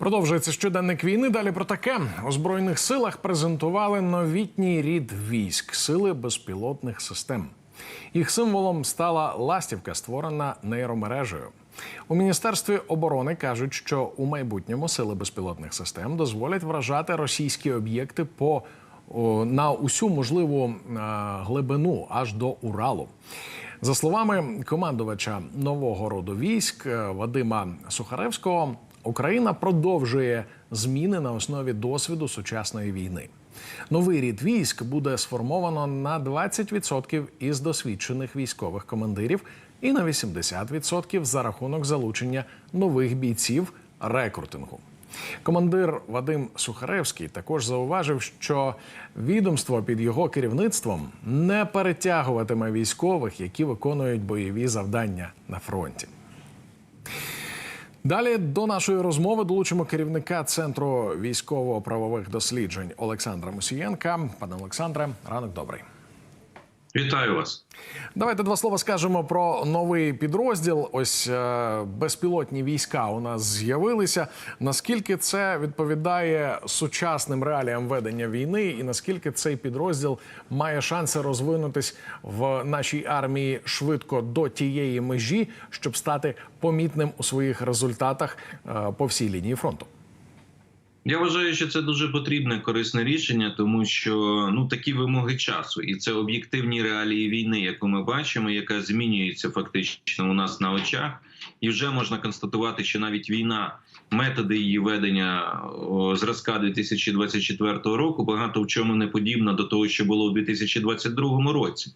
Продовжується щоденник війни. Далі про таке у збройних силах презентували новітній рід військ сили безпілотних систем. Їх символом стала ластівка, створена нейромережею. У міністерстві оборони кажуть, що у майбутньому сили безпілотних систем дозволять вражати російські об'єкти по на усю можливу е, глибину аж до Уралу. За словами командувача нового роду військ е, Вадима Сухаревського, Україна продовжує зміни на основі досвіду сучасної війни. Новий рід військ буде сформовано на 20% із досвідчених військових командирів і на 80% за рахунок залучення нових бійців рекрутингу. Командир Вадим Сухаревський також зауважив, що відомство під його керівництвом не перетягуватиме військових, які виконують бойові завдання на фронті. Далі до нашої розмови долучимо керівника центру військово-правових досліджень Олександра Мусієнка. Пане Олександре, ранок добрий. Вітаю вас. Давайте два слова скажемо про новий підрозділ. Ось е, безпілотні війська у нас з'явилися. Наскільки це відповідає сучасним реаліям ведення війни, і наскільки цей підрозділ має шанси розвинутись в нашій армії швидко до тієї межі, щоб стати помітним у своїх результатах е, по всій лінії фронту? Я вважаю, що це дуже потрібне корисне рішення, тому що ну такі вимоги часу, і це об'єктивні реалії війни, яку ми бачимо, яка змінюється фактично у нас на очах, і вже можна констатувати, що навіть війна, методи її ведення зразка 2024 року багато в чому не подібна до того, що було у 2022 році.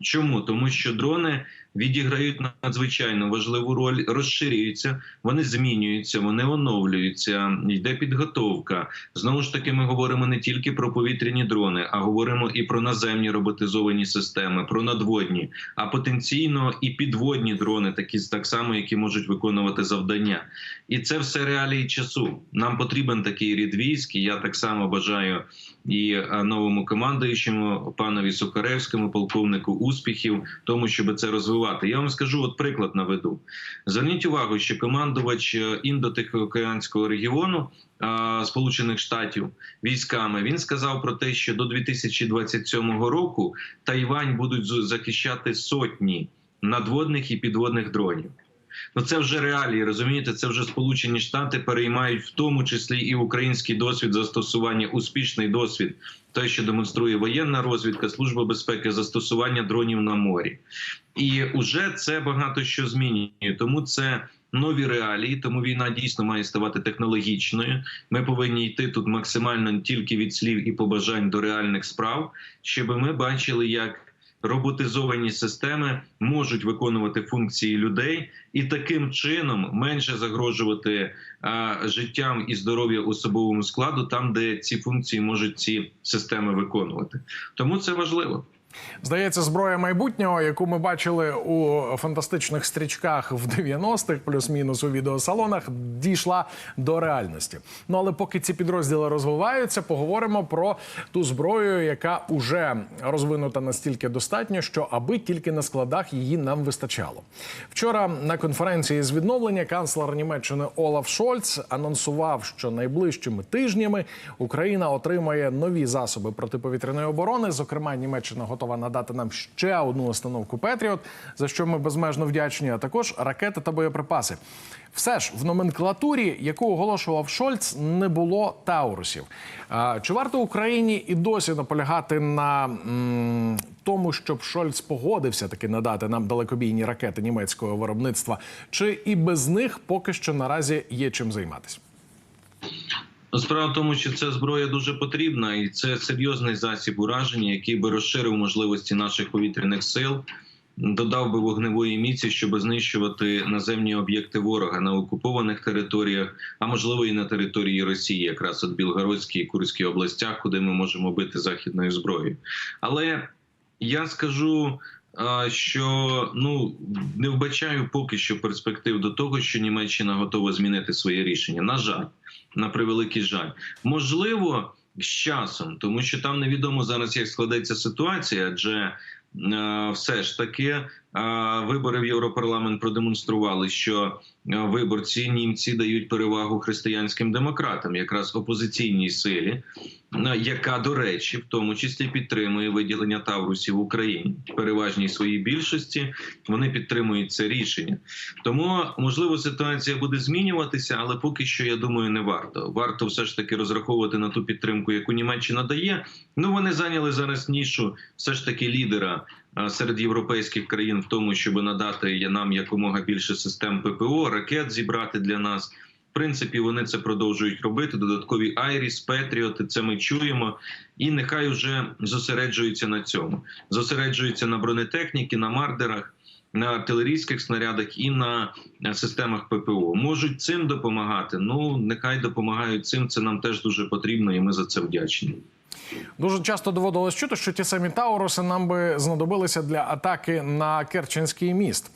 Чому тому, що дрони відіграють надзвичайно важливу роль, розширюються, вони змінюються, вони оновлюються. Йде підготовка. Знову ж таки, ми говоримо не тільки про повітряні дрони, а говоримо і про наземні роботизовані системи, про надводні, а потенційно і підводні дрони, такі так само, які можуть виконувати завдання. І це все реалії часу. Нам потрібен такий рід військ. і Я так само бажаю і новому командуючому панові Сухаревському, полковнику успіхів, тому щоб це розвивати. Я вам скажу, от приклад наведу. Зверніть увагу, що командувач індотихоокеанського регіону Сполучених Штатів військами він сказав про те, що до 2027 року Тайвань будуть захищати сотні надводних і підводних дронів. Ну це вже реалії, розумієте, це вже Сполучені Штати переймають в тому числі і український досвід застосування, успішний досвід, той, що демонструє воєнна розвідка, служба безпеки, застосування дронів на морі, і вже це багато що змінює. Тому це нові реалії. Тому війна дійсно має ставати технологічною. Ми повинні йти тут максимально тільки від слів і побажань до реальних справ, щоб ми бачили, як роботизовані системи можуть виконувати функції людей і таким чином менше загрожувати а, життям і здоров'я особовому складу, там де ці функції можуть ці системи виконувати. Тому це важливо. Здається, зброя майбутнього, яку ми бачили у фантастичних стрічках в 90-х, плюс-мінус у відеосалонах, дійшла до реальності. Ну але поки ці підрозділи розвиваються, поговоримо про ту зброю, яка уже розвинута настільки достатньо, що аби тільки на складах її нам вистачало. Вчора на конференції з відновлення канцлер Німеччини Олаф Шольц анонсував, що найближчими тижнями Україна отримає нові засоби протиповітряної оборони. Зокрема, Німеччина готова надати нам ще одну установку Петріот, за що ми безмежно вдячні. А також ракети та боєприпаси. Все ж в номенклатурі, яку оголошував Шольц, не було таурусів. Чи варто Україні і досі наполягати на м, тому, щоб Шольц погодився таки надати нам далекобійні ракети німецького виробництва? Чи і без них поки що наразі є чим займатися? Ну, Справа в тому, що ця зброя дуже потрібна, і це серйозний засіб ураження, який би розширив можливості наших повітряних сил, додав би вогневої міці, щоб знищувати наземні об'єкти ворога на окупованих територіях, а можливо і на території Росії, якраз от Білгородській і Курській областях, куди ми можемо бити західною зброєю. Але я скажу. Що ну не вбачаю поки що перспектив до того, що Німеччина готова змінити своє рішення. На жаль, на превеликий жаль, можливо, з часом, тому що там невідомо зараз, як складеться ситуація, адже е, все ж таки вибори в Європарламент продемонстрували, що виборці німці дають перевагу християнським демократам, якраз опозиційній силі, яка, до речі, в тому числі підтримує виділення Таврусів в Україні. В переважній своїй більшості вони підтримують це рішення. Тому можливо ситуація буде змінюватися, але поки що я думаю, не варто. Варто все ж таки розраховувати на ту підтримку, яку Німеччина дає. Ну вони зайняли зараз нішу, все ж таки лідера серед європейських країн в тому, щоб надати нам якомога більше систем ППО, ракет зібрати для нас. В принципі, вони це продовжують робити. Додаткові Айріс, Петріоти. Це ми чуємо, і нехай вже зосереджуються на цьому. Зосереджуються на бронетехніці, на мардерах на артилерійських снарядах і на е, системах ППО можуть цим допомагати. Ну нехай допомагають цим. Це нам теж дуже потрібно, і ми за це вдячні. Дуже часто доводилось чути, що ті самі Тауруси нам би знадобилися для атаки на Керченський міст.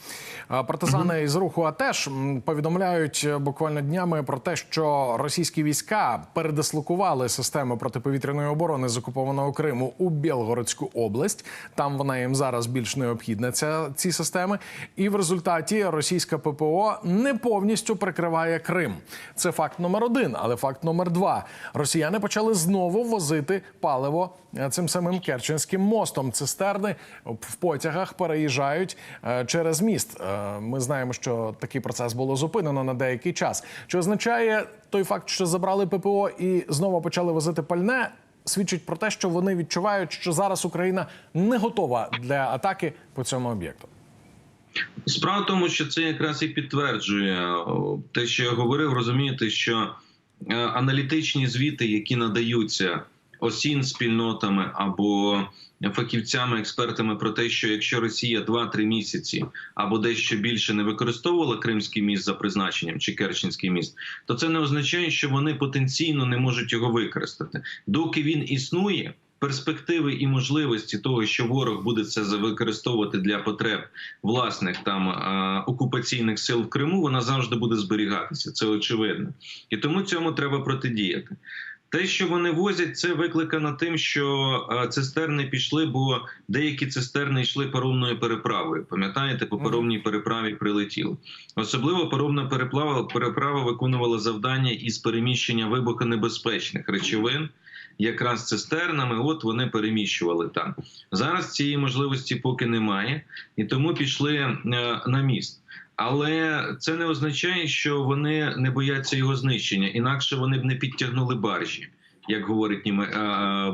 Партизани із руху АТЕШ повідомляють е, буквально днями про те, що російські війська передислокували систему протиповітряної оборони з окупованого Криму у Білгородську область. Там вона їм зараз більш необхідна. Ця ці системи, і в результаті російська ППО не повністю прикриває Крим. Це факт номер один, але факт номер два: росіяни почали знову возити паливо е, цим самим Керченським мостом. Цистерни в потягах переїжджають е, через міст. Е, Ми знаємо, що такий процес було зупинено на деякий час. Чи означає той факт, що забрали ППО і знову почали возити пальне? Свідчить про те, що вони відчувають, що зараз Україна не готова для атаки по цьому об'єкту. Справа в тому, що це якраз і підтверджує те, що я говорив. Розумієте, що аналітичні звіти, які надаються осін спільнотами або фахівцями, експертами про те, що якщо Росія 2-3 місяці або дещо більше не використовувала Кримський міст за призначенням чи Керченський міст, то це не означає, що вони потенційно не можуть його використати. Доки він існує. Перспективи і можливості того, що ворог буде це використовувати для потреб власних там е, окупаційних сил в Криму, вона завжди буде зберігатися. Це очевидно, і тому цьому треба протидіяти. Те, що вони возять, це викликано тим, що е, цистерни пішли, бо деякі цистерни йшли паромною переправою. Пам'ятаєте, по паромній переправі прилетіло. Особливо паромна переплава переправа виконувала завдання із переміщення вибухонебезпечних речовин. Якраз цистернами, от вони переміщували там. Зараз цієї можливості поки немає, і тому пішли е, на міст. Але це не означає, що вони не бояться його знищення, інакше вони б не підтягнули баржі, як говорить німе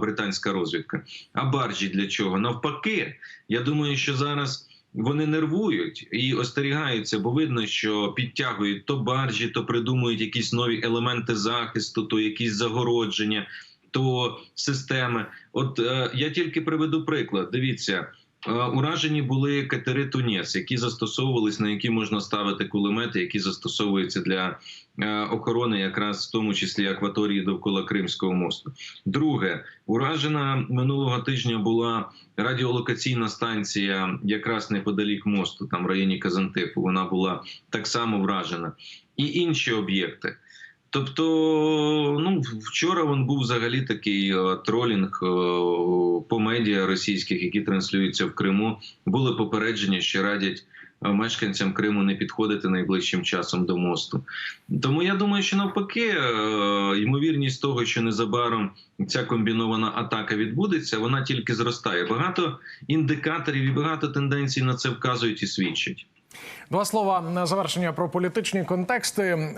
британська розвідка. А баржі для чого? Навпаки, я думаю, що зараз. Вони нервують і остерігаються, бо видно, що підтягують то баржі, то придумують якісь нові елементи захисту, то якісь загородження, то системи. От е, я тільки приведу приклад. Дивіться, уражені були катери Тунєс, які застосовувались, на які можна ставити кулемети, які застосовуються для е, охорони, якраз в тому числі акваторії довкола Кримського мосту. Друге, уражена минулого тижня була радіолокаційна станція, якраз неподалік мосту, там в районі Казантипу. Вона була так само вражена, і інші об'єкти. Тобто, ну вчора він був взагалі такий е, тролінг е, по медіа російських, які транслюються в Криму. Були попередження, що радять е, мешканцям Криму не підходити найближчим часом до мосту. Тому я думаю, що навпаки, ймовірність того, що незабаром ця комбінована атака відбудеться, вона тільки зростає. Багато індикаторів і багато тенденцій на це вказують і свідчать. Два слова на завершення про політичні контексти.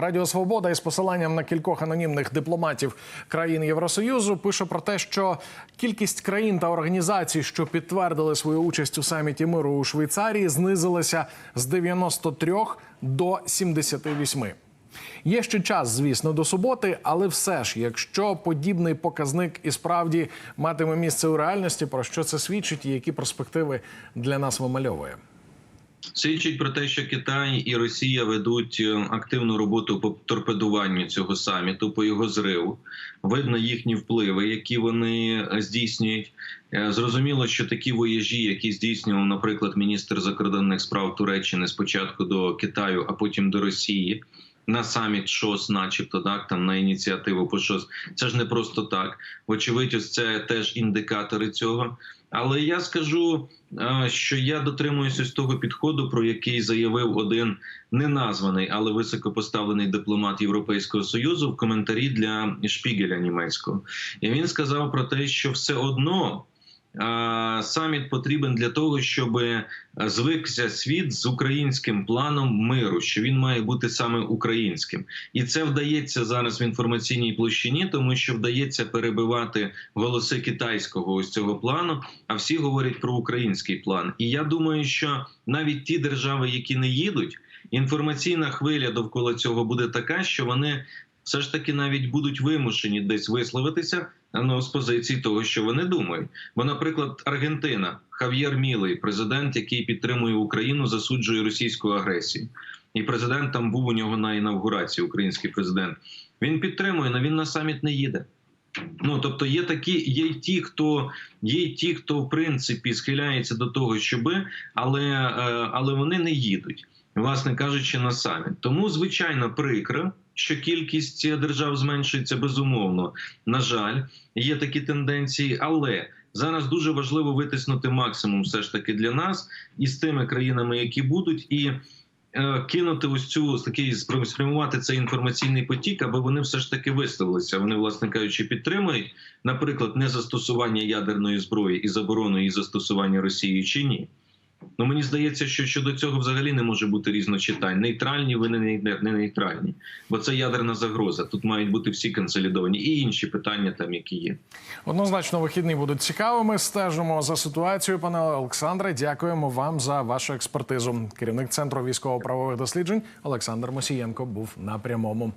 Радіо Свобода із посиланням на кількох анонімних дипломатів країн Євросоюзу пише про те, що кількість країн та організацій, що підтвердили свою участь у саміті миру у Швейцарії, знизилася з 93 до 78. Є ще час, звісно, до суботи, але все ж, якщо подібний показник і справді матиме місце у реальності, про що це свідчить і які перспективи для нас вимальовує. Свідчить про те, що Китай і Росія ведуть е, активну роботу по торпедуванню цього саміту, по його зриву. Видно їхні впливи, які вони е, здійснюють. Е, Зрозуміло, що такі вояжі, які здійснював, наприклад, міністр закордонних справ Туреччини спочатку до Китаю, а потім до Росії. На саміт ШОС, начебто, так там на ініціативу по ШОС. Це ж не просто так. Вочевидь, ось це теж індикатори цього. Але я скажу, що я дотримуюся з того підходу, про який заявив один неназваний, але високопоставлений дипломат Європейського союзу в коментарі для Шпігеля німецького. І він сказав про те, що все одно. Е, Саміт потрібен для того, щоб звикся світ з українським планом миру, що він має бути саме українським, і це вдається зараз в інформаційній площині, тому що вдається перебивати голоси китайського ось цього плану. А всі говорять про український план. І я думаю, що навіть ті держави, які не їдуть, інформаційна хвиля довкола цього буде така, що вони все ж таки навіть будуть вимушені десь висловитися ну, з позиції того, що вони думають. Бо, наприклад, Аргентина, Хав'єр Мілий, президент, який підтримує Україну, засуджує російську агресію. І президент там був у нього на інавгурації, український президент. Він підтримує, але він на саміт не їде. Ну тобто є такі, є ті, хто є ті, хто в принципі схиляється до того, щоби, але, е, але вони не їдуть, власне кажучи, на саміт. Тому звичайно прикро, що кількість держав зменшується безумовно. На жаль, є такі тенденції, але зараз дуже важливо витиснути максимум, все ж таки для нас і з тими країнами, які будуть, і е, кинути ось цю такий спрям- спрямувати цей інформаційний потік, аби вони все ж таки виставилися. Вони, власне кажучи, підтримують, наприклад, незастосування ядерної зброї і заборону її застосування Росією чи ні. Ну мені здається, що щодо цього взагалі не може бути різночитань. Нейтральні не, не нейтральні, бо це ядерна загроза. Тут мають бути всі консолідовані і інші питання, там які є. Однозначно, вихідні будуть цікавими. Стежимо за ситуацією. Пане Олександре, дякуємо вам за вашу експертизу. Керівник центру військово-правових досліджень Олександр Мосієнко був на прямому.